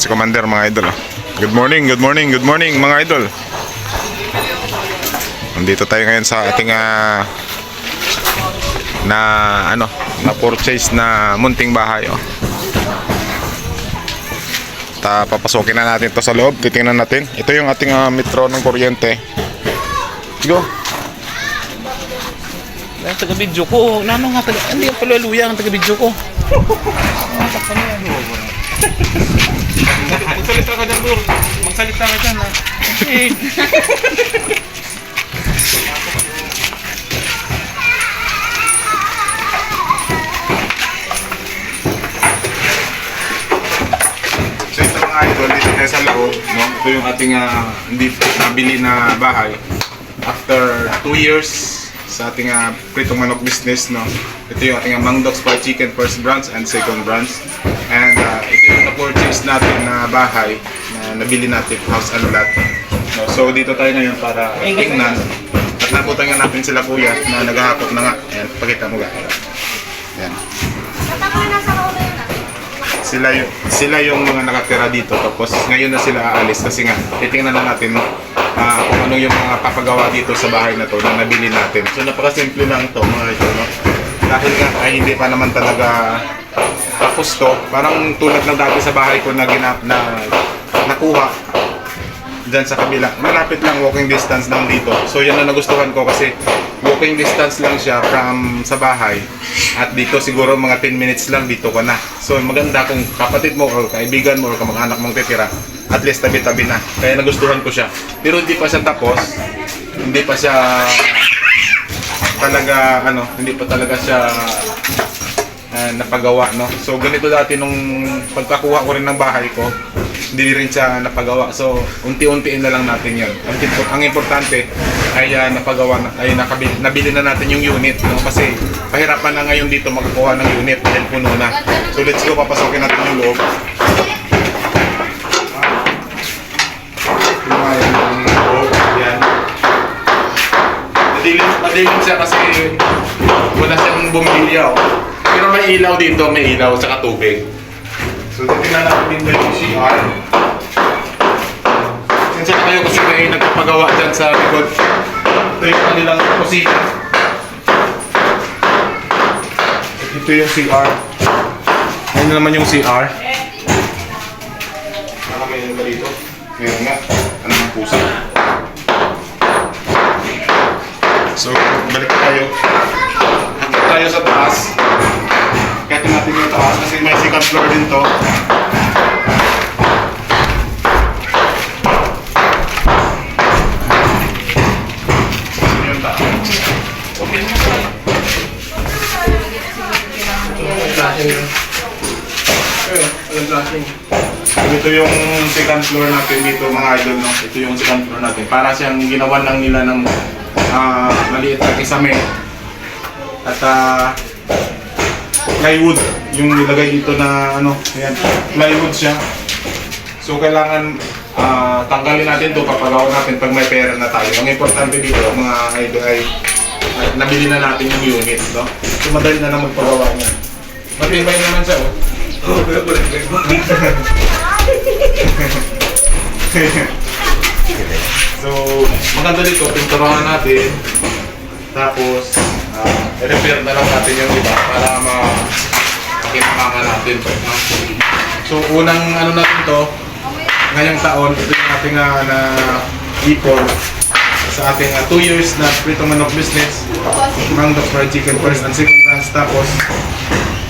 Ah, si Commander mga idol. oh. Good morning, good morning, good morning mga idol. Nandito tayo ngayon sa ating ah, na ano, na purchase na munting bahay oh. Ta papasokin na natin to sa loob, titingnan natin. Ito yung ating ah, metro ng kuryente. Go. Ang taga-video ko. Nano nga taga... Hindi yung paluya ang taga-video ko. Magsalita ka dyan, Lur. Magsalita ka dyan, ha. Eh. So ito mga idol, dito tayo sa loob, no? Ito yung ating ah, hindi nabili na bahay. After 2 years sa ating uh, pritong manok business, no? Ito yung ating uh, Mang Dogs Fried Chicken first branch and second branch. And ah, ito yung na-purchase natin na bahay na nabili natin house and lot. No? So dito tayo ngayon para tingnan. At nabutan nga natin sila kuya na naghahakot na nga. Ayan, pakita mo ga. Ayan sila yung sila yung mga nakatira dito tapos ngayon na sila aalis kasi nga titingnan na natin ah, kung ano yung mga papagawa dito sa bahay na to na nabili natin. So napakasimple lang to mga ito no. Dahil nga ay hindi pa naman talaga tapos to. Parang tulad ng dati sa bahay ko na ginap na nakuha dyan sa kabila. Malapit lang walking distance lang dito. So yan ang nagustuhan ko kasi walking distance lang siya from sa bahay. At dito siguro mga 10 minutes lang dito ka na. So maganda kung kapatid mo or kaibigan mo or kamag-anak mong titira, at least tabi-tabi na. Kaya nagustuhan ko siya. Pero hindi pa siya tapos. Hindi pa siya talaga ano, hindi pa talaga siya ah, napagawa no. So ganito dati nung pagkakuha ko rin ng bahay ko, hindi rin siya napagawa. So unti-untiin na lang natin 'yan. Ang, ang importante ay ah, napagawa na, ay nakabili, nabili na natin yung unit no kasi pahirapan na ngayon dito makakuha ng unit dahil puno na. So let's go papasokin natin yung loob. Madilim, madilim siya kasi wala siyang bumilya. Oh. Pero may ilaw dito, may ilaw sa tubig. So titingnan natin dito yung CR. Sensya kayo kasi may nagpapagawa dyan sa likod. Ito yung kanilang kusina. Ito yung CR. Ayun na naman yung CR. Baka may ano ba dito? Meron nga. Ano ang pusa? So, balik tayo. Hanggang tayo sa taas. Natin yung taas kasi may second floor din to. Ito yung second floor natin dito mga idol no. Ito yung second floor natin. Para siyang ginawan lang nila ng ah, maliit na kisame. At ah, plywood yung nilagay dito na ano, ayan, plywood siya. So kailangan ah, tanggalin natin to papagawa natin pag may pera na tayo. Ang importante dito mga idol ay ay, nabili na natin yung unit, no? So madali na lang magpagawa niya. Matibay naman siya, oh. so, maganda dito, pinturahan natin. Tapos, ah, i-repair na lang natin yung iba para makakita natin. No? So, unang ano natin to, ngayong taon, ito yung ating ah, na ipon sa ating 2 years na Prito Manok business. Mang Fried Chicken first and second branch. Tapos,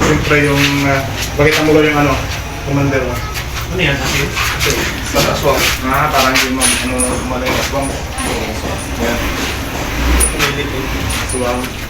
siyempre yung, uh, bakit mo yung ano, commander mo? Ano yan? Sa aswang. Ah, parang hindi mo, ano, yung aswang. Yan. Aswang.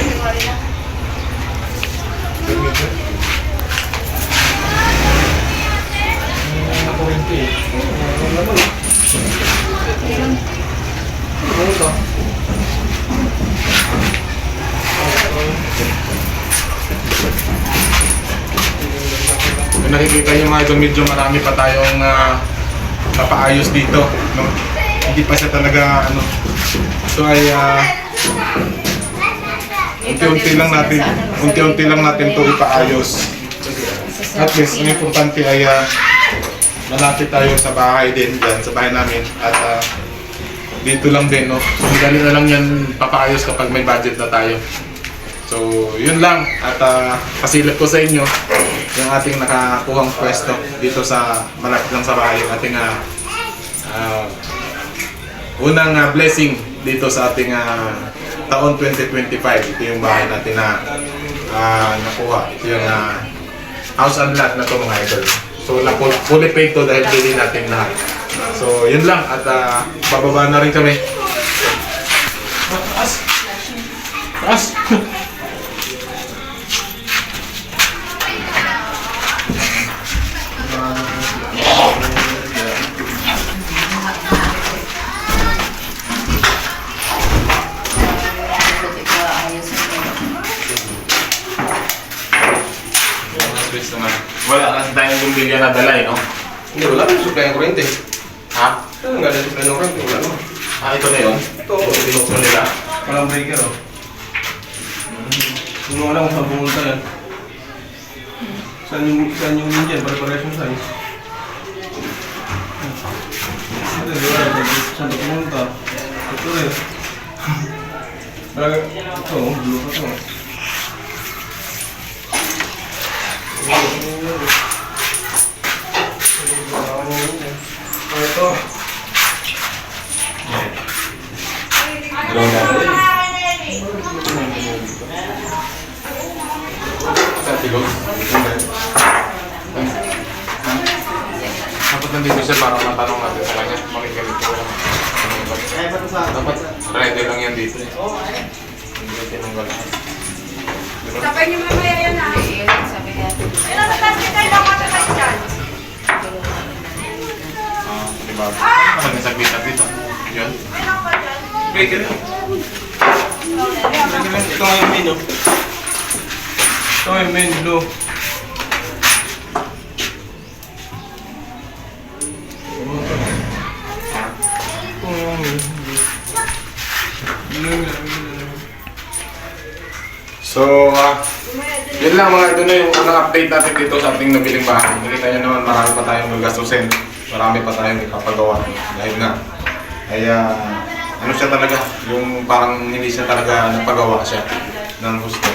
nakikita nyo mga medyo marami pa tayong ah, papaayos dito. No? Hindi pa siya talaga ano. So ay ah, unti-unti lang natin, unti-unti lang natin to ipaayos. At least, ang importante ay ah, malapit tayo sa bahay din dyan, sa bahay namin. At ah, dito lang din, no? So, dali na lang yan papaayos kapag may budget na tayo. So, yun lang. At uh, pasilip ko sa inyo yung ating nakakuhang pwesto dito sa malapit lang sa bahay. Yung ating ah, unang ah, blessing dito sa ating ah, taon 2025. Ito yung bahay natin na ah, nakuha. Ito yung ah, house and lot na to mga idol. So, na fully paid to dahil bili natin lahat. So, yun lang. At ah, bababa na rin kami. Taas! Taas! Switch naman. Wala kasi tayong bumbilya na dala eh, no? Hindi, wala nang supply ng kuryente. Ha? Ano nga na supply ng kuryente? Wala naman. Ah, ito na yun? Ito, Binuksan nila. walang breaker oh. Hindi mo alam kung saan pumunta yan. Saan yung, saan yung yun dyan? Pare-pares yung size. Ito, ba? Saan ito pumunta? Ito rin. Parang, ito, oh, blue pa ito. Ito. Dalawa na. Sa tilog? Dapat nandito siya para matanong natin sa kanya. Ganito ko lang? Dapat ready lang yan dito. Hindi tinanggal. Sabay niyo mamaya yan ha. Ilan na taas kayo lang matatay dyan? Ah, diba? Ano nga saglit dito? Yun? Ilan ka dyan? Breaker yun. Breaker yun. Ito nga yung main oh. Ito nga yung main blue. Ito nga yung main blue. Blue lang, blue lang. So, ah, yun lang mga ito na yung unang update natin dito sa ating nabiling bahay. Nakita nyo naman marami pa tayong magastusin. Marami pa tayong ipapagawa. Dahil nga, ay ah, ano siya talaga, yung parang hindi siya talaga napagawa siya ng gusto.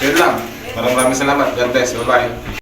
So yun lang. Maraming salamat. God bless. Bye-bye.